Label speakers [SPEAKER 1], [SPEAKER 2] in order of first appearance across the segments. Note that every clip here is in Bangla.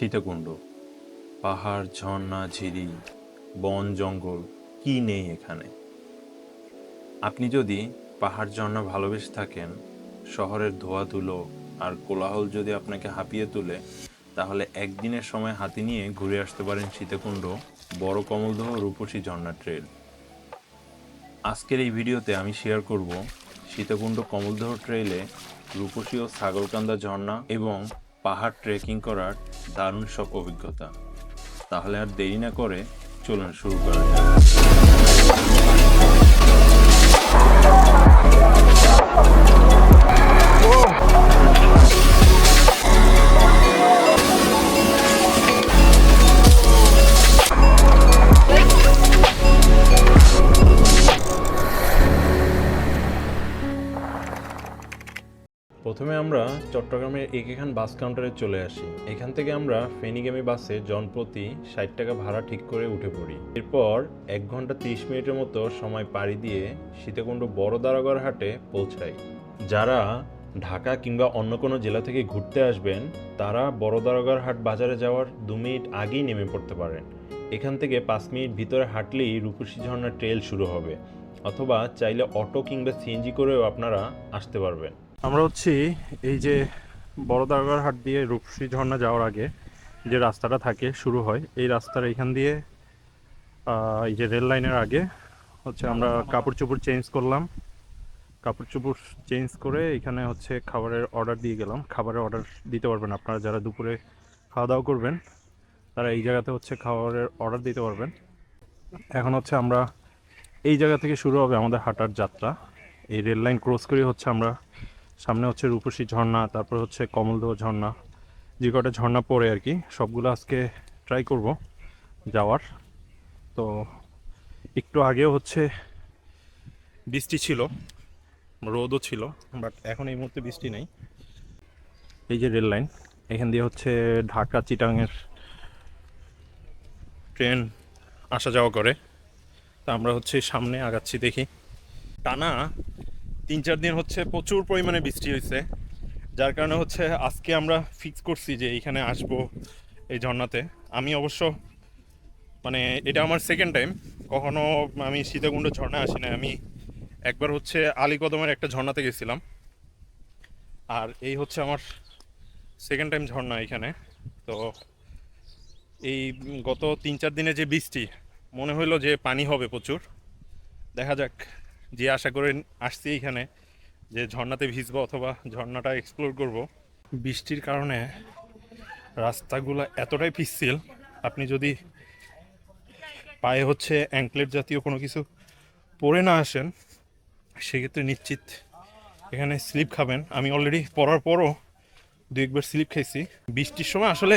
[SPEAKER 1] সীতাকুণ্ড, পাহাড়, ঝর্ণা, ঝিরি, বন, জঙ্গল, কি নেই এখানে? আপনি যদি পাহাড়, ঝর্ণা ভালোবেসে থাকেন, শহরের ধোয়াধুলো আর কোলাহল যদি আপনাকে হাঁপিয়ে তোলে, তাহলে একদিনের সময় হাতি নিয়ে ঘুরে আসতে পারেন সীতাকুণ্ড, বড় কমলদহ রূপসী ঝর্ণা ট্রেল। আজকের এই ভিডিওতে আমি শেয়ার করব সীতাকুণ্ড কমলদহ ট্রেইলে রূপসী ও ছাগলকান্দা ঝর্ণা এবং পাহাড় ট্রেকিং করার দারুণ সব অভিজ্ঞতা। তাহলে আর দেরি না করে চলুন শুরু করা যাক। প্রথমে আমরা চট্টগ্রামের একেখান বাস কাউন্টারে চলে আসি। এখান থেকে আমরা ফেনীগামী বাসে জনপ্রতি ষাট টাকা ভাড়া ঠিক করে উঠে পড়ি। এরপর এক ঘণ্টা তিরিশ মিনিটের মতো সময় পাড়ি দিয়ে সীতাকুণ্ড বড় দারোগার হাটে পৌঁছাই। যারা ঢাকা কিংবা অন্য কোনো জেলা থেকে ঘুরতে আসবেন, তারা বড় দারোগার হাট বাজারে যাওয়ার দু মিনিট আগেই নেমে পড়তে পারেন। এখান থেকে পাঁচ মিনিট ভিতরে হাঁটলেই রূপসী ঝর্ণা ট্রেল শুরু হবে, অথবা চাইলে অটো কিংবা সিএনজি করেও আপনারা আসতে পারবেন। আমরা হচ্ছি এই যে বড় দারগার হাট দিয়ে রূপসী ঝর্ণা যাওয়ার আগে যে রাস্তাটা থাকে, শুরু হয়। এই রাস্তার এখান দিয়ে এই যে রেল লাইনের আগে হচ্ছে আমরা কাপড় চোপড় চেঞ্জ করলাম। কাপড় চোপড় চেঞ্জ করে এখানে হচ্ছে খাবারের অর্ডার দিয়ে গেলাম। খাবারের অর্ডার দিতে পারবেন আপনারা, যারা দুপুরে খাওয়া দাওয়া করবেন, তারা এই জায়গাতে হচ্ছে খাবারের অর্ডার দিতে পারবেন। এখন হচ্ছে আমরা এই জায়গা থেকে শুরু হবে আমাদের হাঁটার যাত্রা। এই রেল লাইন ক্রস করে হচ্ছে আমরা সামনে হচ্ছে রূপসী ঝর্ণা, তারপর হচ্ছে কমলদহ ঝর্ণা। যে কটা ঝর্ণা পড়ে আর কি, সবগুলো আজকে ট্রাই করব যাওয়ার। তো একটু আগেও হচ্ছে বৃষ্টি ছিল, রোদও ছিল বাট এখন এই মুহূর্তে বৃষ্টি নেই। এই যে রেল লাইন, এখান দিয়ে হচ্ছে ঢাকা চিটাংয়ের ট্রেন আসা যাওয়া করে। তা আমরা হচ্ছে সামনে আগাচ্ছি দেখি। টানা তিন চার দিন হচ্ছে প্রচুর পরিমাণে বৃষ্টি হয়েছে যার কারণে হচ্ছে আজকে আমরা ফিক্স করছি যে এইখানে আসব এই ঝর্ণাতে। আমি অবশ্য মানে এটা আমার সেকেন্ড টাইম কখনো আমি সীতাকুণ্ড ঝর্ণা আসি না আমি একবার হচ্ছে আলীকদমের একটা ঝর্ণাতে গেছিলাম। আর এই হচ্ছে আমার সেকেন্ড টাইম ঝর্ণা এখানে। তো এই গত তিন চার দিনে যে বৃষ্টি, মনে হইল যে পানি হবে প্রচুর। দেখা যাক। যে আশা করে আসছি এখানে যে ঝর্ণাতে ভিজবো অথবা ঝর্ণাটা এক্সপ্লোর করব। বৃষ্টির কারণে রাস্তাগুলো এতটাই পিচ্ছিল। আপনি যদি পায়ে হচ্ছে অ্যাঙ্কলেট জাতীয় কোনো কিছু পরে না আসেন, সেক্ষেত্রে নিশ্চিত এখানে স্লিপ খাবেন। আমি অলরেডি পরার পরও দু একবার স্লিপ খাইছি। বৃষ্টির সময় আসলে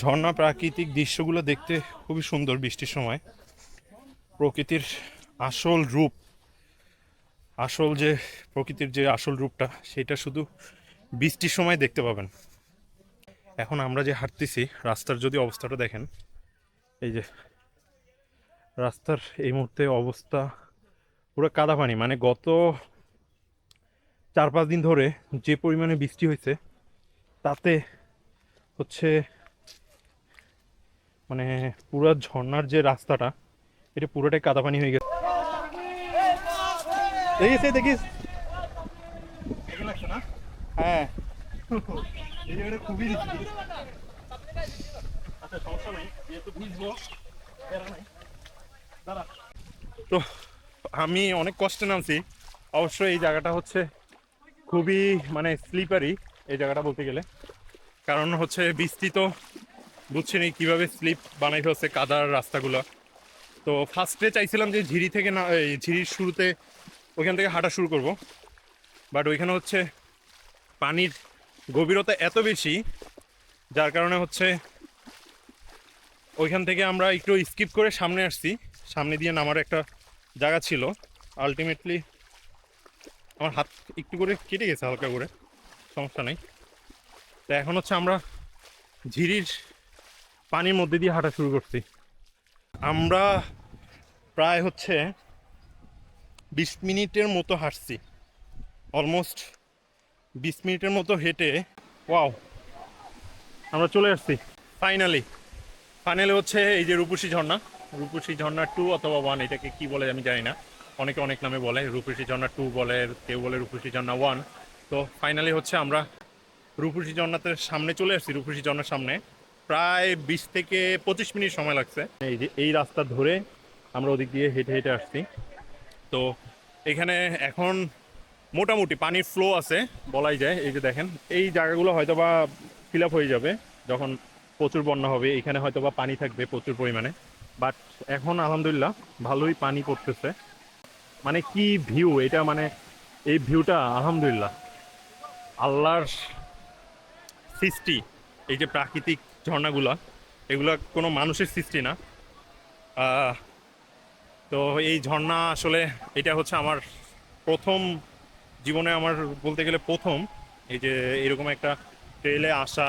[SPEAKER 1] ঝর্ণা প্রাকৃতিক দৃশ্যগুলো দেখতে খুবই সুন্দর বৃষ্টির সময়। প্রকৃতির আসল রূপ আসল যে প্রকৃতির যে আসল রূপটা, সেটা শুধু বৃষ্টির সময় দেখতে পাবেন। এখন আমরা যে হাঁটতেছি, রাস্তার যদি অবস্থাটা দেখেন, এই যে রাস্তার এই মুহূর্তে অবস্থা পুরো কাদা পানি মানে গত চার পাঁচ দিন ধরে যে পরিমাণে বৃষ্টি হয়েছে, তাতে হচ্ছে মানে পুরো ঝর্ণার যে রাস্তাটা, এটা পুরোটাই কাদা পানি হয়ে গেছে। দেখিস এই দেখিস। হ্যাঁ। খুবই আচ্ছা। তো আমি অনেক কষ্টে নামছি। অবশ্য এই জায়গাটা হচ্ছে খুবই মানে স্লিপারি এই জায়গাটা বলতে গেলে। কারণ হচ্ছে বৃষ্টি তো বুঝছেনই কীভাবে স্লিপ বানাই ফেলছে কাদার রাস্তাগুলো। তো ফার্স্টে চাইছিলাম যে ঝিরি থেকে না এই ঝিরির শুরুতে ওইখান থেকে হাঁটা শুরু করব। বাট ওইখানে হচ্ছে পানির গভীরতা এত বেশি, যার কারণে হচ্ছে ওইখান থেকে আমরা একটু স্কিপ করে সামনে আসছি। সামনে দিয়ে নামার একটা জায়গা ছিল। আলটিমেটলি আমার হাত একটু করে কেটে গেছে হালকা করে, সমস্যা নেই। তো এখন হচ্ছে আমরা ঝিরির পানির মধ্যে দিয়ে হাঁটা শুরু করছি। আমরা প্রায় হচ্ছে বিশ মিনিটের মতো হাঁটছি। অলমোস্ট বিশ মিনিটের মতো হেঁটে ওয়াও আমরা চলে আসছি ফাইনালি ফাইনালি হচ্ছে এই যে রূপসী ঝর্ণা। রূপসী ঝর্ণা টু অথবা ওয়ান এটাকে কি বলে আমি জানি না। অনেকে অনেক নামে বলে, রূপসী ঝর্ণা টু বলে, কেউ বলে রূপসী ঝর্ণা ওয়ান তো ফাইনালি হচ্ছে আমরা রূপসী ঝর্ণাতে সামনে চলে আসছি, রূপসী ঝর্ণার সামনে। প্রায় বিশ থেকে পঁচিশ মিনিট সময় লাগছে। এই যে, এই রাস্তা ধরে আমরা ওদিক দিয়ে হেঁটে হেঁটে আসছি। তো এখানে এখন মোটামুটি পানির ফ্লো আছে, বলাই যায়। এই যে দেখেন, এই জায়গাগুলো হয়তো বা ফিল আপ হয়ে যাবে যখন প্রচুর বন্যা হবে। এখানে হয়তো বা পানি থাকবে প্রচুর পরিমাণে। বাট এখন আলহামদুলিল্লাহ ভালোই পানি পড়তেছে। মানে কি ভিউ এটা মানে এই ভিউটা আলহামদুলিল্লাহ আল্লাহর সৃষ্টি। এই যে প্রাকৃতিক ঝর্ণাগুলা, এগুলা কোনো মানুষের সৃষ্টি না। তো এই ঝর্ণা আসলে এটা হচ্ছে আমার প্রথম জীবনে আমার বলতে গেলে প্রথম। এই যে এরকম একটা ট্রেলে আসা,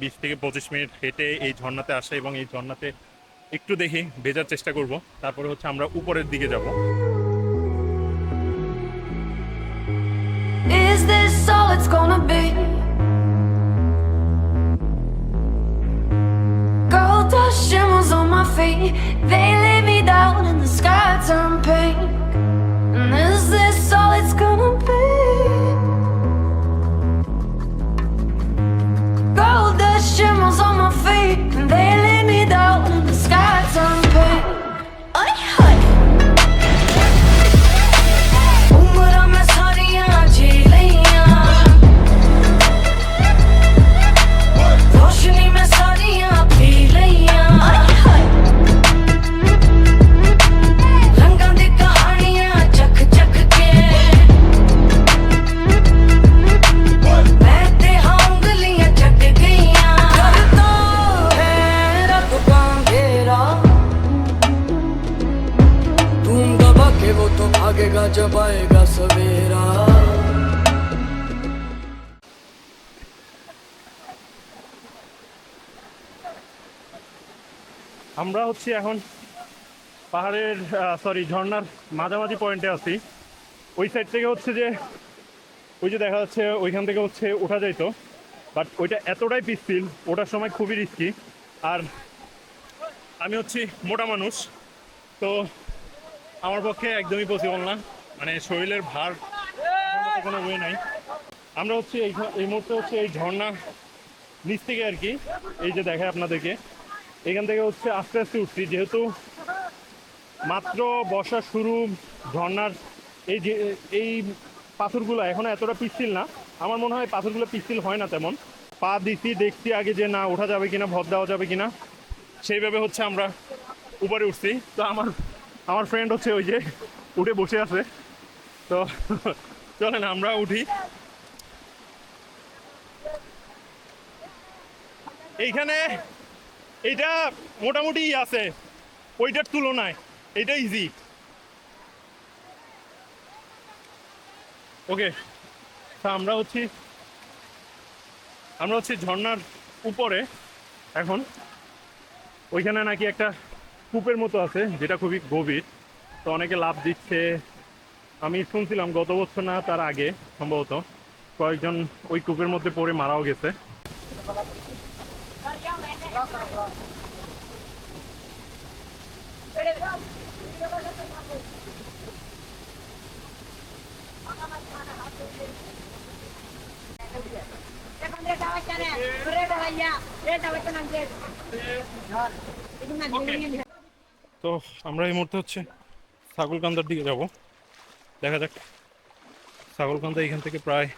[SPEAKER 1] বিশ থেকে পঁচিশ মিনিট হেঁটে এই ঝর্ণাতে আসা এবং এই ঝর্ণাতে একটু দেখি, ভেজার চেষ্টা করব। তারপরে হচ্ছে আমরা উপরের দিকে যাব।
[SPEAKER 2] Is this all it's gonna be? Shimmers on feet. They lay me down in the sky turn pink. And is this all it's gonna
[SPEAKER 3] के वो तो भागेगा जब आएगा सवेरा
[SPEAKER 1] আমরা হচ্ছে এখন পাহাড়ের সরি ঝর্ণার মাঝামাঝি পয়েন্টে আছি ওই সাইড থেকে হচ্ছে যে ওই যে দেখা যাচ্ছে ওইখান থেকে হচ্ছে ওঠা যাইতো বাট ওইটা এতটাই পিচ্ছিল ওঠার সময় খুবই রিস্কি আর আমি হচ্ছি মোটা মানুষ তো আমার পক্ষে একদমই পসিবল না। মানে শরীরের ভার কোনো ওয়ে নাই। আমরা হচ্ছে এই এই মুহূর্তে হচ্ছে এই ঝর্ণা নিচ থেকে আর কি, এই যে দেখায় আপনাদেরকে। এখান থেকে হচ্ছে আস্তে আস্তে উঠছি, যেহেতু মাত্র বর্ষা শুরু ঝর্ণার এই যে, এই পাথরগুলো এখনও এতটা পিচ্ছিল না। আমার মনে হয় পাথরগুলো পিচ্ছিল হয় না তেমন। পা দিছি, দেখছি আগে যে না, ওঠা যাবে কিনা, ভর দেওয়া যাবে কিনা, সেইভাবে হচ্ছে আমরা উপরে উঠছি। তো আমার আমার ফ্রেন্ড হচ্ছে ওই যে, উঠে বসে আছে। তো, চলেন আমরা উঠি। এইখানে, এইটা মোটামুটি আছে। ওইটার তুলনায় এটা ইজি ওকে আমরা হচ্ছি, আমরা হচ্ছে ঝর্ণার উপরে, এখন। ওইখানে নাকি একটা কূপের মতো আছে যেটা খুবই গভীর। তো অনেকে লাভ দিচ্ছে। আমি শুনছিলাম গত বছর না তার আগে সম্ভবত। কয়েকজন ওই কূপের মধ্যে পড়ে মারাও গেছে। তো আমরা এই মুহূর্তে হচ্ছে ছাগলকান্দার দিকে যাব। দেখা যাক ছাগলকান্দা এখান থেকে প্রায়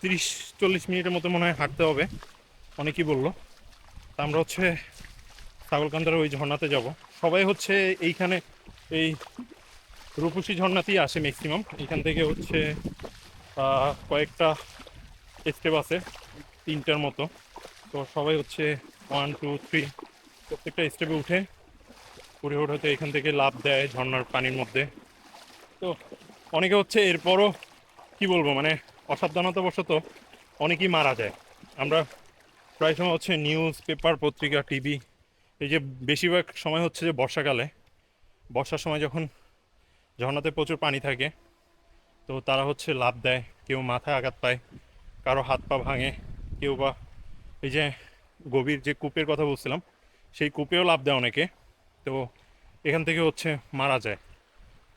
[SPEAKER 1] তিরিশ চল্লিশ মিনিটের মতো মনে হয় হাঁটতে হবে, অনেকেই বলল। তা আমরা হচ্ছে ছাগলকান্দার ওই ঝর্ণাতে যাব। সবাই হচ্ছে এইখানে এই রূপসী ঝর্ণাতেই আসে ম্যাক্সিমাম এখান থেকে হচ্ছে কয়েকটা স্টেপ আছে, তিনটার মতো। তো সবাই হচ্ছে ওয়ান টু থ্রি প্রত্যেকটা স্টেপে উঠে উঠে ওঠাতে এখান থেকে লাভ দেয় ঝর্ণার পানির মধ্যে। তো অনেকে হচ্ছে এরপরও কি বলব মানে অসাবধানতাবশত অনেকেই মারা যায়। আমরা প্রায় সময় হচ্ছে নিউজ পেপার, পত্রিকা, টিভি, এই যে বেশিরভাগ সময় হচ্ছে যে বর্ষাকালে। বর্ষার সময় যখন ঝর্ণাতে প্রচুর পানি থাকে, তো তারা হচ্ছে লাভ দেয়, কেউ মাথায় আঘাত পায়, কারও হাত পা ভাঙে, কেউ বা এই যে গভীর যে কূপের কথা বলছিলাম, সেই কূপেও লাভ দেয় অনেকে। তো এখান থেকে হচ্ছে মারা যায়।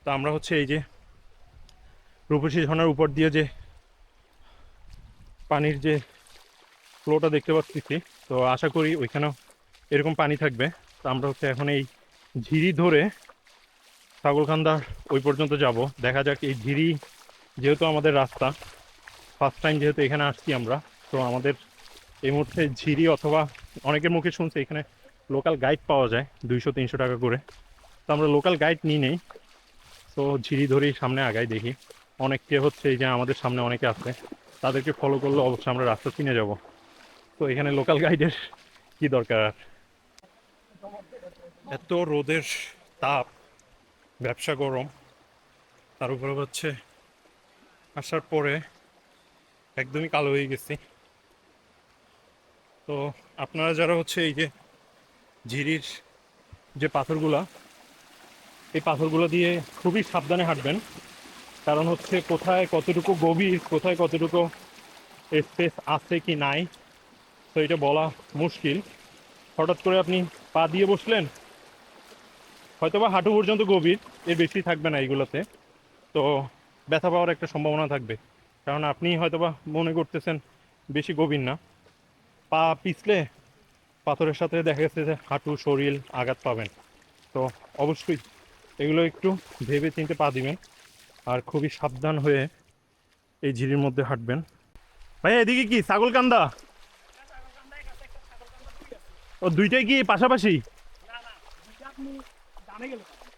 [SPEAKER 1] তো আমরা হচ্ছে এই যে রূপসী ঝর্ণার উপর দিয়ে যে পানির যে ফ্লোটা দেখতে পাচ্ছি, তো আশা করি ওইখানেও এরকম পানি থাকবে। তো আমরা হচ্ছে এখন এই ঝিরি ধরে ছাগলকান্দা ওই পর্যন্ত যাব। দেখা যাক এই ঝিরি যেহেতু আমাদের রাস্তা ফার্স্ট টাইম যেহেতু এখানে আসছি আমরা, তো আমাদের এই মুহূর্তে ঝিরি অথবা অনেকের মুখে শুনছি এখানে লোকাল গাইড পাওয়া যায় দুইশো, তিনশো টাকা করে। তো আমরা লোকাল গাইড নিই নেই। তো ঝিরি ধরেই সামনে আগাই দেখি। অনেককে হচ্ছে এই যে আমাদের সামনে অনেকে আছে। তাদেরকে ফলো করলে অবশ্যই আমরা রাস্তা চিনে যাব। তো এখানে লোকাল গাইডের কি দরকার আর? এত রোদের তাপ, ব্যবসা গরম। তার উপরে হচ্ছে আসার পরে একদমই কালো হয়ে গেছি। তো আপনারা যারা হচ্ছে এই যে ঝিরির যে পাথরগুলা, এই পাথরগুলো দিয়ে খুবই সাবধানে হাঁটবেন। কারণ হচ্ছে কোথায় কতটুকু গভীর, কোথায় কতটুকু স্পেস আছে কি নাই, তো এটা বলা মুশকিল। হঠাৎ করে আপনি পা দিয়ে বসলেন হয়তো বা হাঁটু পর্যন্ত গভীর এর বেশি থাকবে না এইগুলোতে। তো ব্যথা পাওয়ার একটা সম্ভাবনা থাকবে। কারণ আপনি হয়তোবা মনে করতেছেন বেশি গভীর না। পা পিছলে পাথরের সাথে দেখা গেছে যে হাঁটু শরীর আঘাত পাবেন। তো অবশ্যই এগুলো একটু ভেবে চিনতে পা দিবেন আর খুবই সাবধান হয়ে এই ঝিরির মধ্যে হাঁটবেন। ভাই এদিকে কি? ছাগলকান্দা ও দুইটাই কি পাশাপাশি?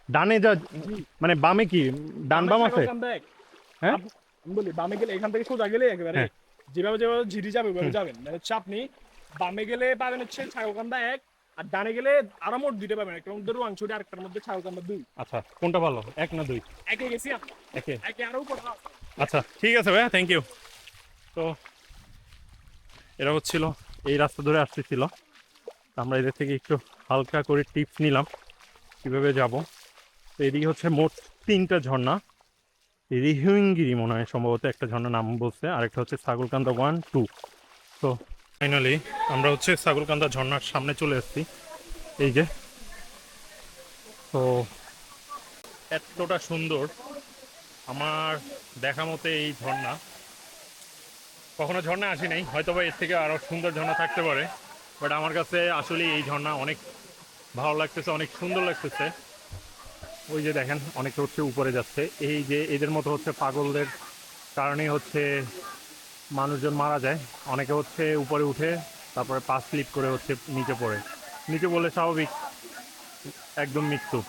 [SPEAKER 1] ডানে যা মানে বামে কি? ডান বাম আছে? হ্যাঁ?
[SPEAKER 4] বলি বামে গেলে এখান থেকে সোজা গেলে একেবারে
[SPEAKER 1] হ্যাঁ।
[SPEAKER 4] যেভাবে যেভাবে ঝিরি যাবে ওইভাবে যাবেন। মানে হচ্ছে আপনি বামে গেলে পাবেন হচ্ছে ছাগলকান্দা এক আর ডানে গেলে আরও মোট দুইটা পাবেন একটার মধ্যে রুয়াংছড়ি আরেকটার মধ্যে ছাগলকান্দা দুই।
[SPEAKER 1] আচ্ছা কোনটা ভালো? এক না দুই?
[SPEAKER 4] একে গেছি
[SPEAKER 1] একে?
[SPEAKER 4] একে আরও
[SPEAKER 1] আচ্ছা ঠিক আছে ভাইয়া থ্যাংক ইউ তো এরা হচ্ছিল এই রাস্তা ধরে আসতেছিল। আমরা এদের থেকে একটু হালকা করে টিপস নিলাম কীভাবে যাব। তো এদিকে হচ্ছে মোট তিনটা ঝর্ণা। রিহিউঙ্গিরি মনে হয় সম্ভবত একটা ঝর্ণার নাম বলছে আরেকটা হচ্ছে ছাগলকান্দা ওয়ান টু তো ফাইনালি আমরা হচ্ছে ছাগলকান্দা ঝর্ণার সামনে চলে এসেছি। এই যে। তো এতটা সুন্দর আমার দেখা মতে এই ঝর্ণা। কখনো ঝর্ণা আসি নাই হয়তো বা এর থেকে আরও সুন্দর ঝর্ণা থাকতে পারে বাট আমার কাছে আসলে এই ঝর্ণা অনেক ভালো লাগতেছে, অনেক সুন্দর লাগতেছে। ওই যে দেখেন, অনেকে হচ্ছে উপরে যাচ্ছে। এই যে এদের মতো হচ্ছে পাগলদের কারণে হচ্ছে মানুষজন মারা যায়। অনেকে হচ্ছে উপরে উঠে, তারপরে পা স্লিপ করে হচ্ছে নিচে পড়ে। নিচে বলে স্বাভাবিক একদম মৃত্যু।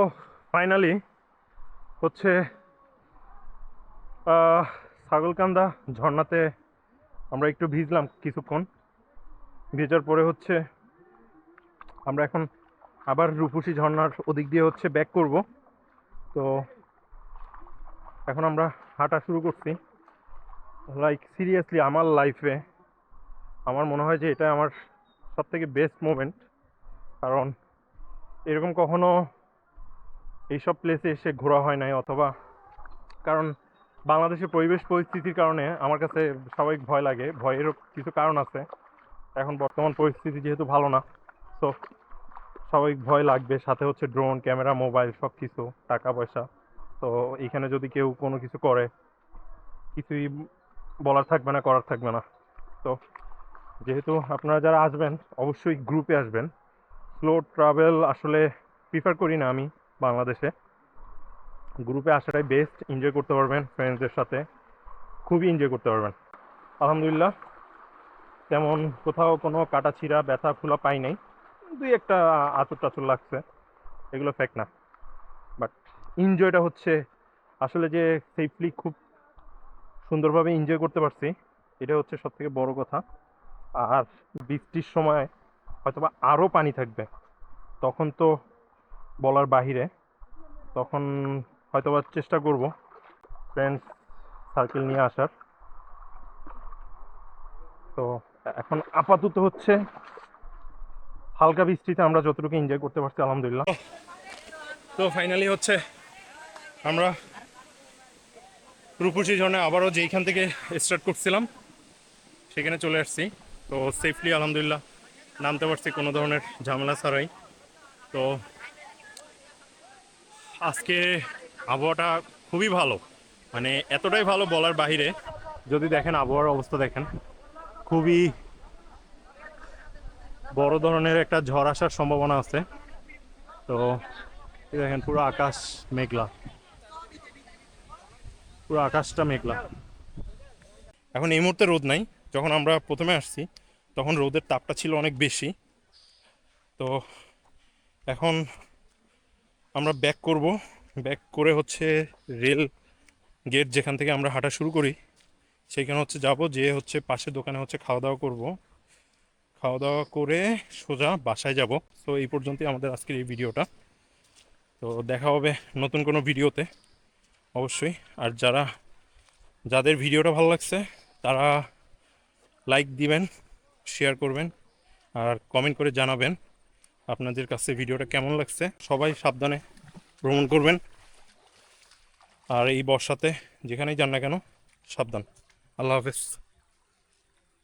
[SPEAKER 1] ও ফাইনালি হচ্ছে ছাগলকান্দা ঝর্ণাতে আমরা একটু ভিজলাম কিছুক্ষণ। ভেজার পরে হচ্ছে আমরা এখন আবার রূপসী ঝর্ণার ওদিক দিয়ে হচ্ছে ব্যাক করব। তো এখন আমরা হাঁটা শুরু করছি। লাইক সিরিয়াসলি আমার লাইফে আমার মনে হয় যে এটা আমার সবথেকে বেস্ট মোমেন্ট কারণ এরকম কখনো এইসব প্লেসে এসে ঘোরা হয় নাই অথবা কারণ বাংলাদেশের পরিবেশ পরিস্থিতির কারণে আমার কাছে স্বাভাবিক ভয় লাগে। ভয়েরও কিছু কারণ আছে। এখন বর্তমান পরিস্থিতি যেহেতু ভালো না তো স্বাভাবিক ভয় লাগবে। সাথে হচ্ছে ড্রোন ক্যামেরা মোবাইল সব কিছু টাকা পয়সা। তো এখানে যদি কেউ কোনো কিছু করে, কিছুই বলার থাকবে না, করার থাকবে না। তো যেহেতু আপনারা যারা আসবেন, অবশ্যই গ্রুপে আসবেন। স্লো ট্রাভেল আসলে প্রিফার করি না আমি। বাংলাদেশে। গ্রুপে আসাটাই বেস্ট এনজয় করতে পারবেন ফ্রেন্ডসদের সাথে। খুবই এনজয় করতে পারবেন। আলহামদুলিল্লাহ, তেমন কোথাও কোনো কাটা ছিঁড়া ব্যথা খোলা পাই নাই। দুই একটা আচর টাচর লাগছে। এগুলো ফ্যাক না। বাট এনজয়টা হচ্ছে, আসলে যে সেফলি খুব সুন্দরভাবে এনজয় করতে পারছি এটা হচ্ছে সব থেকে বড় কথা। আর বৃষ্টির সময় হয়তোবা আরও পানি থাকবে। তখন তো বলার বাহিরে, তখন হয়তোবা চেষ্টা করব ফ্রেন্ডস সার্কেল নিয়ে আসার। তো এখন আপাতত হচ্ছে হালকা বৃষ্টিতে আমরা যতটুকু এনজয় করতে পারছি, আলহামদুলিল্লাহ। তো ফাইনালি হচ্ছে আমরা রূপসী ঝর্ণা আবারও যেইখান থেকে স্টার্ট করছিলাম, সেখানে চলে আসছি। তো সেফলি আলহামদুলিল্লাহ, নামতে পারছি কোনো ধরনের ঝামেলা ছাড়াই। তো আজকে আবহাওয়াটা খুবই ভালো। মানে এতটাই ভালো বলার বাইরে যদি দেখেন আবহাওয়ার অবস্থা দেখেন, খুবই বড় ধরনের একটা ঝড় আসার সম্ভাবনা আছে। তো দেখেন পুরো আকাশ মেঘলা। পুরো আকাশটা মেঘলা। এখন এই মুহূর্তে রোদ নাই। যখন আমরা প্রথমে আসছি, তখন রোদের তাপটা ছিল অনেক বেশি। তো এখন আমরা ব্যাক করব। ব্যাক করে হচ্ছে রেল গেট যেখান থেকে আমরা হাঁটা শুরু করি সেইখানে হচ্ছে যাব যে হচ্ছে পাশের দোকানে হচ্ছে খাওয়া দাওয়া করব। খাওয়া দাওয়া করে সোজা বাসায় যাব। তো এই পর্যন্তই আমাদের আজকের এই ভিডিওটা। তো দেখা হবে নতুন কোনো ভিডিওতে, অবশ্যই। আর যারা, যাদের ভিডিওটা ভালো লাগছে, তারা লাইক দিবেন শেয়ার করবেন, আর কমেন্ট করে জানাবেন। আপনাদের কাছে ভিডিওটা কেমন লাগছে? সবাই সাবধানে ভ্রমণ করবেন। আর এই বর্ষাতে যেখানেই যান না কেন, সাবধান। আল্লাহ হাফেজ।